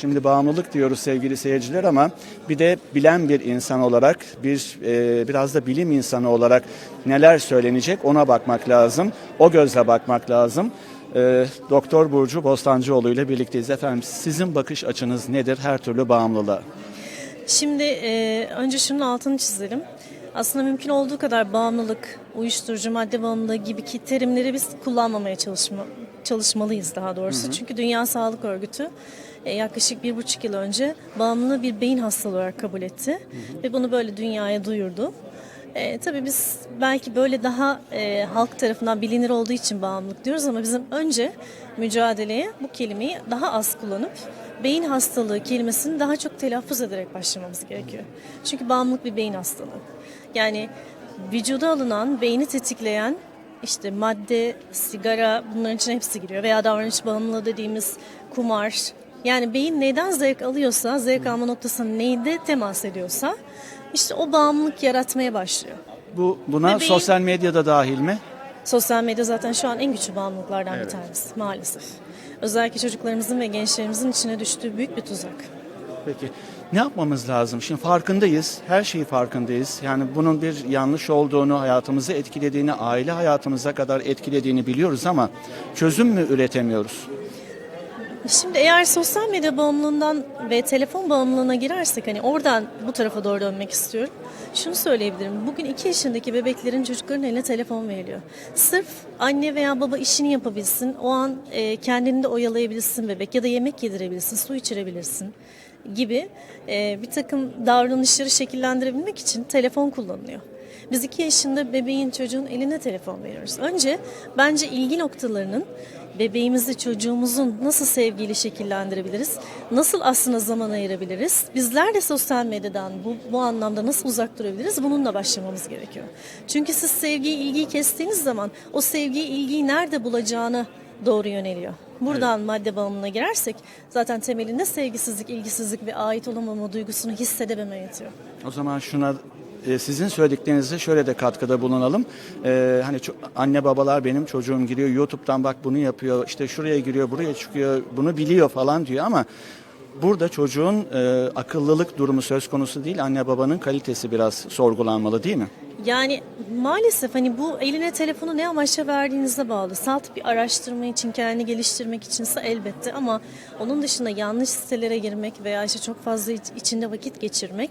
Şimdi bağımlılık diyoruz sevgili seyirciler ama bir de bilen bir insan olarak, bir e, biraz da bilim insanı olarak neler söylenecek ona bakmak lazım. O gözle bakmak lazım. E, Doktor Burcu Bostancıoğlu ile birlikteyiz. Efendim sizin bakış açınız nedir her türlü bağımlılığa? Şimdi e, önce şunun altını çizelim. Aslında mümkün olduğu kadar bağımlılık, uyuşturucu madde bağımlılığı gibi ki terimleri biz kullanmamaya çalışma, çalışmalıyız daha doğrusu. Çünkü Dünya Sağlık Örgütü yaklaşık bir buçuk yıl önce bağımlılığı bir beyin hastalığı olarak kabul etti. Ve bunu böyle dünyaya duyurdu. E, tabii biz belki böyle daha e, halk tarafından bilinir olduğu için bağımlılık diyoruz ama bizim önce mücadeleye bu kelimeyi daha az kullanıp beyin hastalığı kelimesini daha çok telaffuz ederek başlamamız gerekiyor. Çünkü bağımlılık bir beyin hastalığı. Yani vücuda alınan, beyni tetikleyen işte madde, sigara bunların için hepsi giriyor. Veya davranış bağımlılığı dediğimiz kumar. Yani beyin neyden zevk alıyorsa, zevk alma noktasına neyde temas ediyorsa işte o bağımlılık yaratmaya başlıyor. Bu buna Bebeğin- sosyal medyada dahil mi? Sosyal medya zaten şu an en güçlü bağımlılıklardan bir tanesi maalesef. Özellikle çocuklarımızın ve gençlerimizin içine düştüğü büyük bir tuzak. Peki ne yapmamız lazım? Şimdi farkındayız, her şeyi farkındayız. Yani bunun bir yanlış olduğunu, hayatımızı etkilediğini, aile hayatımıza kadar etkilediğini biliyoruz ama çözüm mü üretemiyoruz? Şimdi eğer sosyal medya bağımlılığından ve telefon bağımlılığına girersek hani oradan bu tarafa doğru dönmek istiyorum. Şunu söyleyebilirim. Bugün 2 yaşındaki bebeklerin çocukların eline telefon veriliyor. Sırf anne veya baba işini yapabilsin, o an kendini de oyalayabilsin bebek ya da yemek yedirebilsin, su içirebilirsin gibi e, bir takım davranışları şekillendirebilmek için telefon kullanılıyor. Biz iki yaşında bebeğin çocuğun eline telefon veriyoruz. Önce bence ilgi noktalarının bebeğimizi, çocuğumuzun nasıl sevgiyle şekillendirebiliriz? Nasıl aslında zaman ayırabiliriz? Bizler de sosyal medyadan bu, bu anlamda nasıl uzak durabiliriz? Bununla başlamamız gerekiyor. Çünkü siz sevgiyi, ilgiyi kestiğiniz zaman o sevgiyi, ilgiyi nerede bulacağını doğru yöneliyor. Buradan madde bağımlılığına girersek zaten temelinde sevgisizlik, ilgisizlik ve ait olamama duygusunu hissedememe yatıyor. O zaman şuna e, sizin söylediklerinize şöyle de katkıda bulunalım. E, hani anne babalar benim çocuğum giriyor YouTube'dan bak bunu yapıyor, işte şuraya giriyor, buraya çıkıyor, bunu biliyor falan diyor ama burada çocuğun e, akıllılık durumu söz konusu değil, anne babanın kalitesi biraz sorgulanmalı değil mi? Yani maalesef hani bu eline telefonu ne amaçla verdiğinize bağlı. Salt bir araştırma için, kendini geliştirmek içinse elbette ama onun dışında yanlış sitelere girmek veya işte çok fazla iç- içinde vakit geçirmek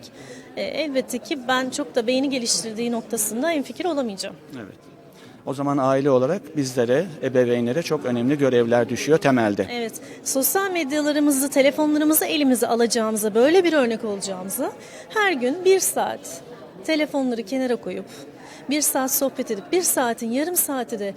e, elbette ki ben çok da beyni geliştirdiği noktasında en fikir olamayacağım. Evet. O zaman aile olarak bizlere, ebeveynlere çok önemli görevler düşüyor temelde. Evet, sosyal medyalarımızı, telefonlarımızı elimize alacağımıza, böyle bir örnek olacağımıza her gün bir saat telefonları kenara koyup bir saat sohbet edip bir saatin yarım saati de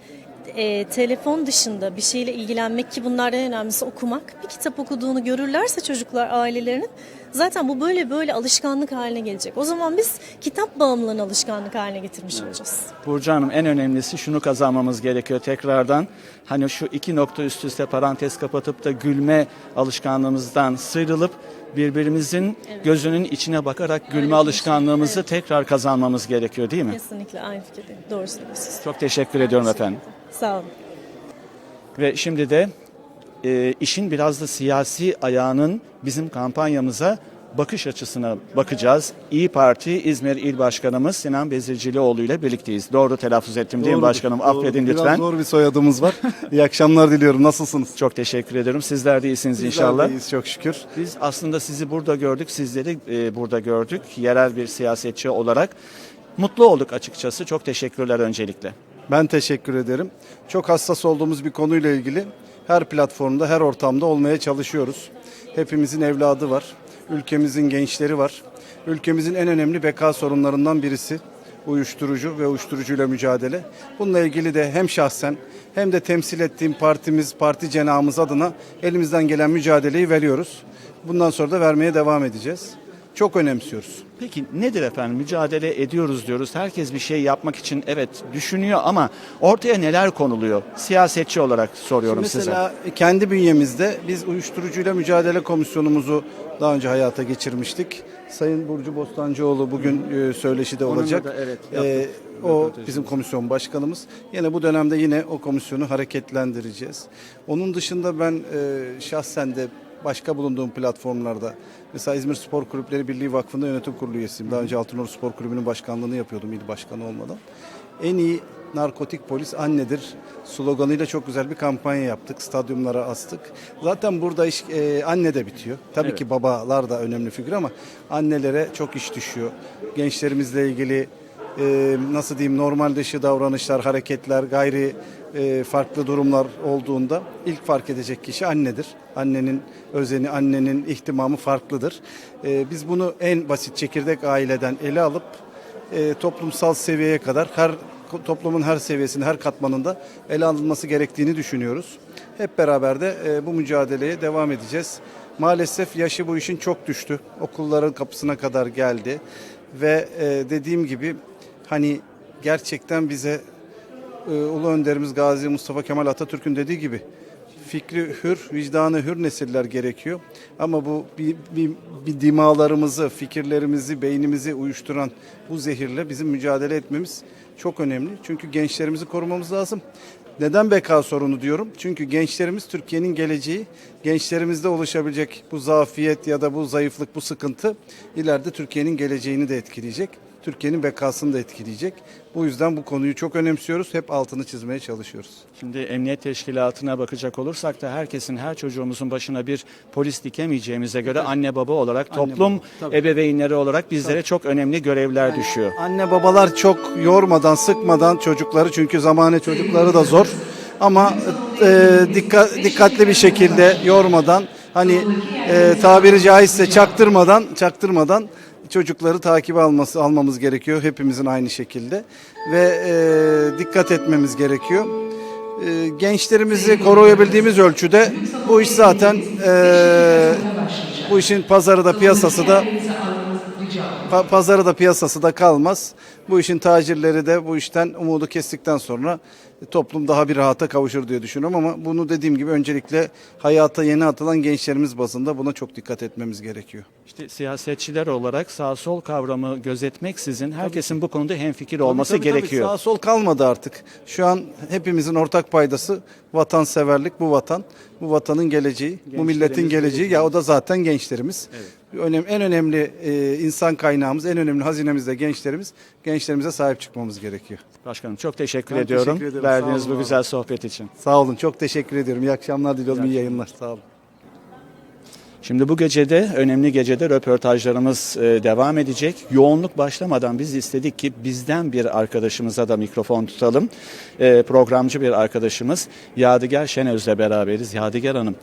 e, telefon dışında bir şeyle ilgilenmek ki bunlardan önemlisi okumak. Bir kitap okuduğunu görürlerse çocuklar ailelerinin zaten bu böyle böyle alışkanlık haline gelecek. O zaman biz kitap bağımlılığını alışkanlık haline getirmiş olacağız. Burcu Hanım en önemlisi şunu kazanmamız gerekiyor tekrardan. Hani şu iki nokta üst üste parantez kapatıp da gülme alışkanlığımızdan sıyrılıp birbirimizin gözünün içine bakarak gülme bir alışkanlığımızı şey, tekrar kazanmamız gerekiyor değil mi? Kesinlikle aynı fikirdeyim. Doğru söylüyorsunuz. Çok teşekkür ediyorum efendim. Sağ olun. Ve şimdi de e, işin biraz da siyasi ayağının bizim kampanyamıza bakış açısına bakacağız. İyi Parti İzmir İl Başkanımız Sinan Bezircilioğlu ile birlikteyiz. Doğru telaffuz ettim değil mi başkanım? doğru. Affedin Biraz lütfen. zor bir soyadımız var. İyi akşamlar diliyorum. Nasılsınız? Çok teşekkür ederim. Sizler de iyisiniz Bizler inşallah. iyiyiz çok şükür. Biz aslında sizi burada gördük, sizleri e, burada gördük. Yerel bir siyasetçi olarak mutlu olduk açıkçası. Çok teşekkürler öncelikle. Ben teşekkür ederim. Çok hassas olduğumuz bir konuyla ilgili her platformda, her ortamda olmaya çalışıyoruz. Hepimizin evladı var. Ülkemizin gençleri var. Ülkemizin en önemli beka sorunlarından birisi uyuşturucu ve uyuşturucuyla mücadele. Bununla ilgili de hem şahsen hem de temsil ettiğim partimiz, parti cenahımız adına elimizden gelen mücadeleyi veriyoruz. Bundan sonra da vermeye devam edeceğiz. Çok önemsiyoruz. Peki nedir efendim? Mücadele ediyoruz diyoruz. Herkes bir şey yapmak için evet düşünüyor ama ortaya neler konuluyor? Siyasetçi olarak soruyorum size. Mesela kendi bünyemizde biz uyuşturucuyla mücadele komisyonumuzu daha önce hayata geçirmiştik. Sayın Burcu Bostancıoğlu bugün e, söyleşide Onunla olacak. da evet, E, o bizim komisyon başkanımız. Yine bu dönemde yine o komisyonu hareketlendireceğiz. Onun dışında ben e, şahsen de başka bulunduğum platformlarda mesela İzmir Spor Kulüpleri Birliği Vakfı'nda yönetim kurulu üyesiyim. Daha önce Altınordu Spor Kulübü'nün başkanlığını yapıyordum il başkanı olmadan. En iyi narkotik polis annedir sloganıyla çok güzel bir kampanya yaptık. Stadyumlara astık. Zaten burada iş e, anne de bitiyor. Tabii Evet. ki babalar da önemli figür ama annelere çok iş düşüyor. Gençlerimizle ilgili e, nasıl diyeyim normal dışı davranışlar, hareketler, gayri e, farklı durumlar olduğunda ilk fark edecek kişi annedir. Annenin özeni, annenin ihtimamı farklıdır. E, biz bunu en basit çekirdek aileden ele alıp e, toplumsal seviyeye kadar her toplumun her seviyesinde, her katmanında ele alınması gerektiğini düşünüyoruz. Hep beraber de e, bu mücadeleye devam edeceğiz. Maalesef yaşı bu işin çok düştü. Okulların kapısına kadar geldi ve e, dediğim gibi hani gerçekten bize e, Ulu Önderimiz Gazi Mustafa Kemal Atatürk'ün dediği gibi fikri hür, vicdanı hür nesiller gerekiyor. Ama bu bir, bir, bir dimalarımızı, fikirlerimizi, beynimizi uyuşturan bu zehirle bizim mücadele etmemiz çok önemli. Çünkü gençlerimizi korumamız lazım. Neden beka sorunu diyorum? Çünkü gençlerimiz Türkiye'nin geleceği. Gençlerimizde oluşabilecek bu zafiyet ya da bu zayıflık, bu sıkıntı ileride Türkiye'nin geleceğini de etkileyecek. Türkiye'nin bekasını da etkileyecek. Bu yüzden bu konuyu çok önemsiyoruz. Hep altını çizmeye çalışıyoruz. Şimdi emniyet teşkilatına bakacak olursak da herkesin, her çocuğumuzun başına bir polis dikemeyeceğimize göre anne baba olarak, toplum baba, tabii. ebeveynleri olarak bizlere çok önemli görevler düşüyor. Anne babalar çok yormadan, sıkmadan çocukları çünkü zamane çocukları da zor. Ama e, dikkat, dikkatli bir şekilde yormadan hani e, tabiri caizse çaktırmadan çaktırmadan çocukları takibe alması almamız gerekiyor hepimizin aynı şekilde ve e, dikkat etmemiz gerekiyor. E, gençlerimizi koruyabildiğimiz ölçüde bu iş zaten e, bu işin pazarı da piyasası da Pa- pazarı da piyasası da kalmaz. Bu işin tacirleri de bu işten umudu kestikten sonra toplum daha bir rahata kavuşur diye düşünüyorum ama bunu dediğim gibi öncelikle hayata yeni atılan gençlerimiz bazında buna çok dikkat etmemiz gerekiyor. İşte siyasetçiler olarak sağ sol kavramı gözetmeksizin herkesin bu konuda hemfikir olması Tabii, tabii, gerekiyor. Sağ sol kalmadı artık. Şu an hepimizin ortak paydası vatanseverlik bu vatan. Bu vatanın geleceği, bu milletin geleceği. Ya o da zaten gençlerimiz. Önem, en önemli e, insan kaynağımız, en önemli hazinemiz de gençlerimiz. Gençlerimize sahip çıkmamız gerekiyor. Başkanım çok teşekkür Ben ediyorum teşekkür ederim. verdiğiniz bu güzel sohbet için. Sağ olun. Çok teşekkür ediyorum. İyi akşamlar diliyorum. İyi yayınlar. Sağ olun. Şimdi bu gecede, önemli gecede röportajlarımız e, devam edecek. Yoğunluk başlamadan biz istedik ki bizden bir arkadaşımıza da mikrofon tutalım. E, programcı bir arkadaşımız Yadigar Şenöz'le beraberiz. Yadigar Hanım,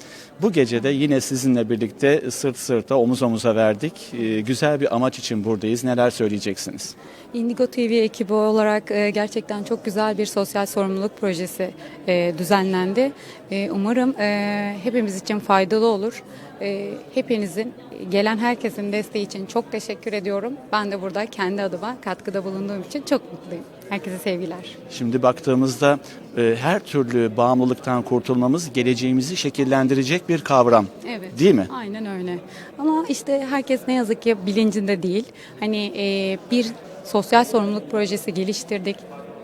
bu gecede yine sizinle birlikte sırt sırta, omuz omuza verdik. E, güzel bir amaç için buradayız. Neler söyleyeceksiniz? Indigo TV ekibi olarak gerçekten çok güzel bir sosyal sorumluluk projesi düzenlendi. Umarım hepimiz için faydalı olur. E, Hepinizin, gelen herkesin desteği için çok teşekkür ediyorum. Ben de burada kendi adıma katkıda bulunduğum için çok mutluyum. Herkese sevgiler. Şimdi baktığımızda e, her türlü bağımlılıktan kurtulmamız geleceğimizi şekillendirecek bir kavram. Evet. Değil mi? Aynen öyle. Ama işte herkes ne yazık ki bilincinde değil. Hani e, bir sosyal sorumluluk projesi geliştirdik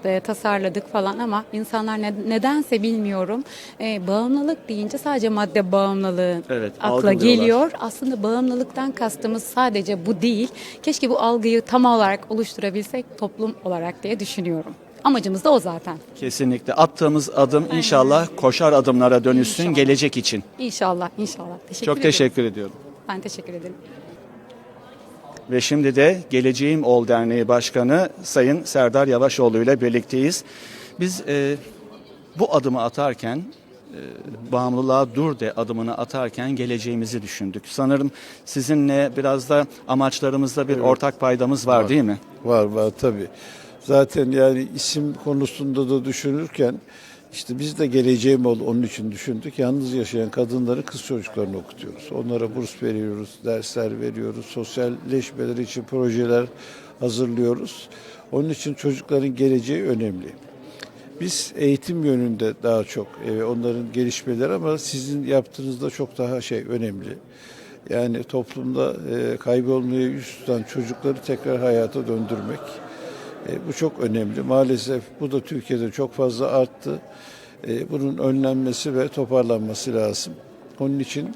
e, tasarladık falan ama insanlar ne- nedense bilmiyorum e, bağımlılık deyince sadece madde bağımlılığı Evet, akla geliyor. Aslında bağımlılıktan kastımız sadece bu değil. Keşke bu algıyı tam olarak oluşturabilsek toplum olarak diye düşünüyorum. Amacımız da o zaten. Kesinlikle. Attığımız adım inşallah koşar adımlara dönüşsün İnşallah. gelecek için. İnşallah, inşallah. Teşekkür Çok ederim. teşekkür ediyorum. Ben teşekkür ederim. Ve şimdi de Geleceğim Ol Derneği Başkanı Sayın Serdar Yavaşoğlu ile birlikteyiz. Biz e, bu adımı atarken e, bağımlılığa dur de adımını atarken geleceğimizi düşündük. Sanırım sizinle biraz da amaçlarımızda bir ortak paydamız var, değil mi? Var var tabii. Zaten yani isim konusunda da düşünürken işte biz de geleceğim ol onun için düşündük. Yalnız yaşayan kadınları kız çocuklarını okutuyoruz. Onlara burs veriyoruz, dersler veriyoruz, sosyalleşmeleri için projeler hazırlıyoruz. Onun için çocukların geleceği önemli. Biz eğitim yönünde daha çok e, onların gelişmeleri ama sizin yaptığınızda çok daha şey önemli. Yani toplumda e, kaybolmaya yüz tutan çocukları tekrar hayata döndürmek. E, bu çok önemli. Maalesef bu da Türkiye'de çok fazla arttı. E, bunun önlenmesi ve toparlanması lazım. Onun için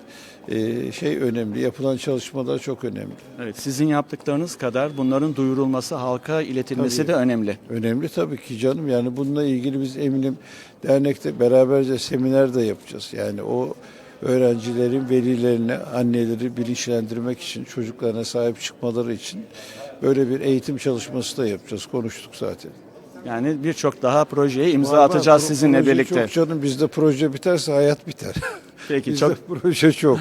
e, şey önemli, yapılan çalışmalar çok önemli. Evet, sizin yaptıklarınız kadar bunların duyurulması, halka iletilmesi Tabii. de önemli. Önemli tabii ki canım. Yani bununla ilgili biz eminim dernekte beraberce seminer de yapacağız. Yani o öğrencilerin velilerine, anneleri bilinçlendirmek için, çocuklarına sahip çıkmaları için böyle bir eğitim çalışması da yapacağız. Konuştuk zaten. Yani birçok daha projeye imza Var, var. atacağız Pro- sizinle proje birlikte. Çok canım bizde proje biterse hayat biter. Peki bizde çok proje çok.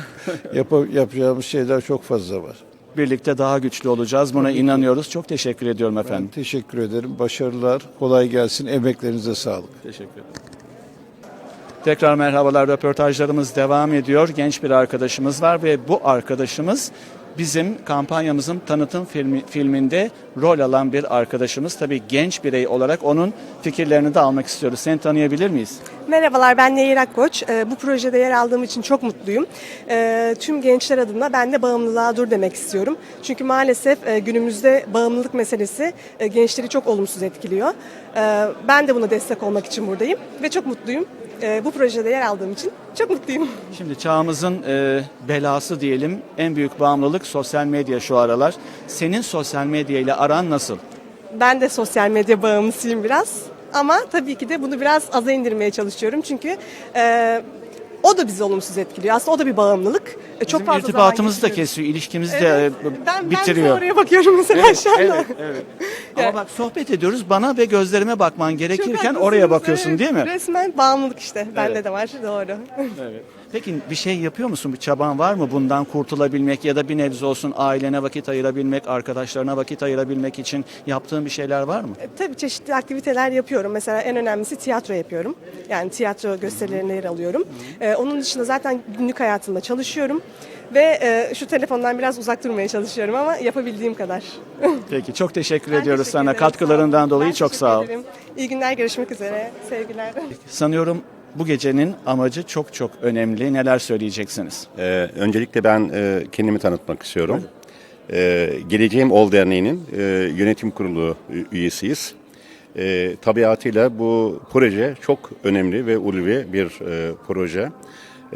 Yapa- yapacağımız şeyler çok fazla var. birlikte daha güçlü olacağız. Buna inanıyoruz. Çok teşekkür ediyorum Ben efendim. teşekkür ederim. Başarılar, kolay gelsin. Emeklerinize sağlık. Teşekkür ederim. Tekrar merhabalar. Röportajlarımız devam ediyor. Genç bir arkadaşımız var ve bu arkadaşımız bizim kampanyamızın tanıtım filmi, filminde rol alan bir arkadaşımız. Tabii genç birey olarak onun fikirlerini de almak istiyoruz. Seni tanıyabilir miyiz? Merhabalar ben Nehir Akkoç. Ee, Bu projede yer aldığım için çok mutluyum. Ee, Tüm gençler adına ben de bağımlılığa dur demek istiyorum. Çünkü maalesef e, günümüzde bağımlılık meselesi e, gençleri çok olumsuz etkiliyor. Ee, Ben de buna destek olmak için buradayım ve çok mutluyum. Ee, Bu projede yer aldığım için çok mutluyum. Şimdi çağımızın e, belası diyelim en büyük bağımlılık sosyal medya şu aralar. Senin sosyal medya ile aran nasıl? Ben de sosyal medya bağımlısıyım biraz. Ama tabii ki de bunu biraz aza indirmeye çalışıyorum. Çünkü e, o da bizi olumsuz etkiliyor. Aslında o da bir bağımlılık. E, çok Bizim fazla irtibatımızı da kesiyor, ilişkimizi Evet. de e, ben, bitiriyor. Ben oraya bakıyorum mesela Evet, şu anda. evet, evet. Ama bak sohbet ediyoruz. Bana ve gözlerime bakman gerekirken haklısınız, oraya bakıyorsun evet. değil mi? Resmen bağımlılık işte. Bende de var. Doğru. Evet. Peki bir şey yapıyor musun? Bir çaban var mı bundan kurtulabilmek ya da bir nebze olsun ailene vakit ayırabilmek, arkadaşlarına vakit ayırabilmek için yaptığın bir şeyler var mı? E, Tabii çeşitli aktiviteler yapıyorum. Mesela en önemlisi tiyatro yapıyorum. Yani tiyatro gösterilerine yer alıyorum. E, onun dışında zaten günlük hayatımda çalışıyorum. Ve e, şu telefondan biraz uzak durmaya çalışıyorum ama yapabildiğim kadar. Peki çok teşekkür Ben ediyoruz teşekkür sana ederim. Katkılarından dolayı Ben çok sağ ol. ederim. İyi günler, görüşmek üzere. Sevgiler. Sanıyorum bu gecenin amacı çok çok önemli. Neler söyleyeceksiniz? Ee, öncelikle ben e, kendimi tanıtmak istiyorum. Ee, Geleceğim Ol Derneği'nin e, yönetim kurulu üyesiyiz. E, tabiatıyla bu proje çok önemli ve ulvi bir e, proje.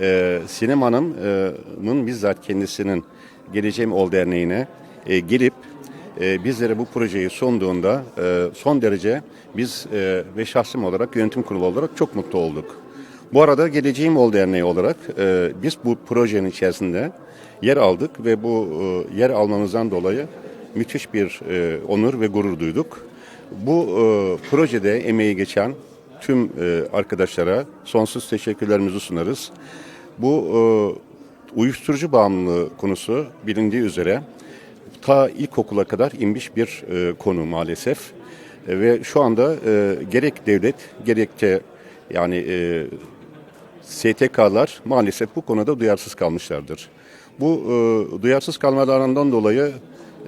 E, Sinem Hanım'ın bizzat kendisinin Geleceğim Ol Derneği'ne e, gelip e, bizlere bu projeyi sunduğunda e, son derece biz e, ve şahsım olarak yönetim kurulu olarak çok mutlu olduk. Bu arada Geleceğim Ol Derneği olarak e, biz bu projenin içerisinde yer aldık ve bu e, yer almamızdan dolayı müthiş bir e, onur ve gurur duyduk. Bu e, projede emeği geçen tüm e, arkadaşlara sonsuz teşekkürlerimizi sunarız. Bu e, uyuşturucu bağımlılığı konusu bilindiği üzere ta ilkokula kadar inmiş bir e, konu maalesef. E, ve şu anda e, gerek devlet gerekçe yani e, STK'lar maalesef bu konuda duyarsız kalmışlardır. Bu e, duyarsız kalmalarından dolayı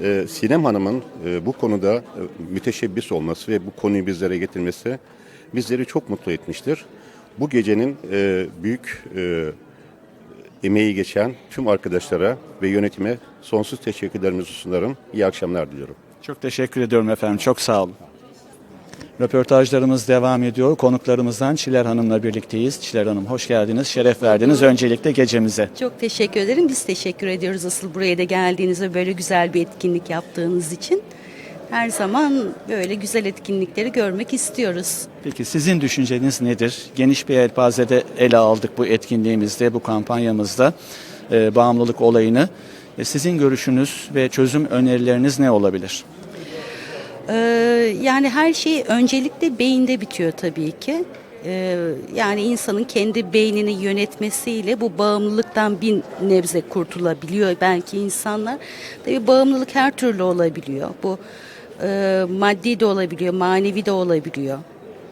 e, Sinem Hanım'ın e, bu konuda e, müteşebbis olması ve bu konuyu bizlere getirmesi bizleri çok mutlu etmiştir. Bu gecenin e, büyük e, emeği geçen tüm arkadaşlara ve yönetime sonsuz teşekkürlerimizi sunarım. İyi akşamlar diliyorum. Çok teşekkür ediyorum efendim. Çok sağ olun. Röportajlarımız devam ediyor. Konuklarımızdan Çiler Hanım'la birlikteyiz. Çiler Hanım hoş geldiniz, şeref verdiniz öncelikle gecemize. Çok teşekkür ederim. Biz teşekkür ediyoruz asıl buraya da geldiğiniz ve böyle güzel bir etkinlik yaptığınız için. Her zaman böyle güzel etkinlikleri görmek istiyoruz. Peki sizin düşünceniz nedir? Geniş bir elpazede ele aldık bu etkinliğimizde, bu kampanyamızda e, bağımlılık olayını. E, sizin görüşünüz ve çözüm önerileriniz ne olabilir? Ee, yani her şey öncelikle beyinde bitiyor tabii ki. Ee, yani insanın kendi beynini yönetmesiyle bu bağımlılıktan bir nebze kurtulabiliyor belki insanlar. Tabii bağımlılık her türlü olabiliyor. Bu e, maddi de olabiliyor, manevi de olabiliyor.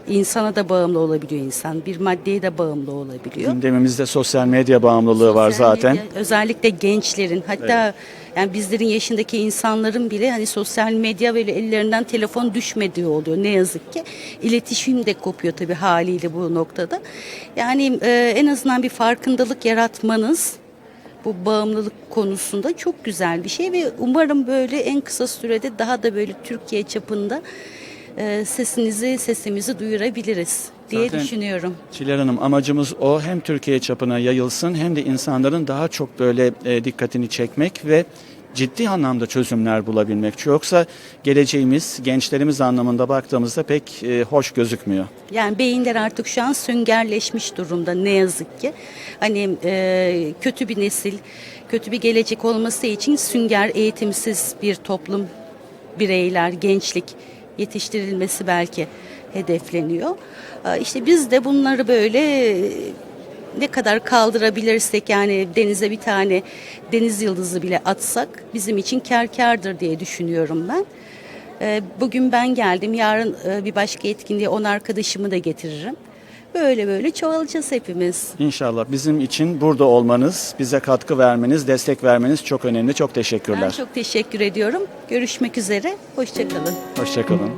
İnsana da bağımlı olabiliyor insan. Bir maddeye de bağımlı olabiliyor. Gündemimizde sosyal medya bağımlılığı var Sosyal zaten. medya, özellikle gençlerin hatta yani bizlerin yaşındaki insanların bile hani sosyal medya böyle ellerinden telefon düşmediği oluyor ne yazık ki. İletişim de kopuyor tabii haliyle bu noktada. Yani e, en azından bir farkındalık yaratmanız bu bağımlılık konusunda çok güzel bir şey ve umarım böyle en kısa sürede daha da böyle Türkiye çapında e, sesinizi, sesimizi duyurabiliriz diye Zaten- düşünüyorum. Çiler Hanım amacımız o hem Türkiye çapına yayılsın hem de insanların daha çok böyle e, dikkatini çekmek ve ciddi anlamda çözümler bulabilmek. Yoksa geleceğimiz gençlerimiz anlamında baktığımızda pek e, hoş gözükmüyor. Yani beyinler artık şu an süngerleşmiş durumda ne yazık ki. Hani e, kötü bir nesil, kötü bir gelecek olması için sünger eğitimsiz bir toplum, bireyler, gençlik yetiştirilmesi belki hedefleniyor. E, İşte biz de bunları böyle e, ne kadar kaldırabilirsek yani denize bir tane deniz yıldızı bile atsak bizim için kar kardır diye düşünüyorum ben. Ee, Bugün ben geldim, yarın e, bir başka etkinliğe on arkadaşımı da getiririm. Böyle böyle çoğalacağız hepimiz. İnşallah bizim için burada olmanız, bize katkı vermeniz, destek vermeniz çok önemli. Çok Ben teşekkürler. çok teşekkür ediyorum. Görüşmek üzere, hoşçakalın. Hoşçakalın.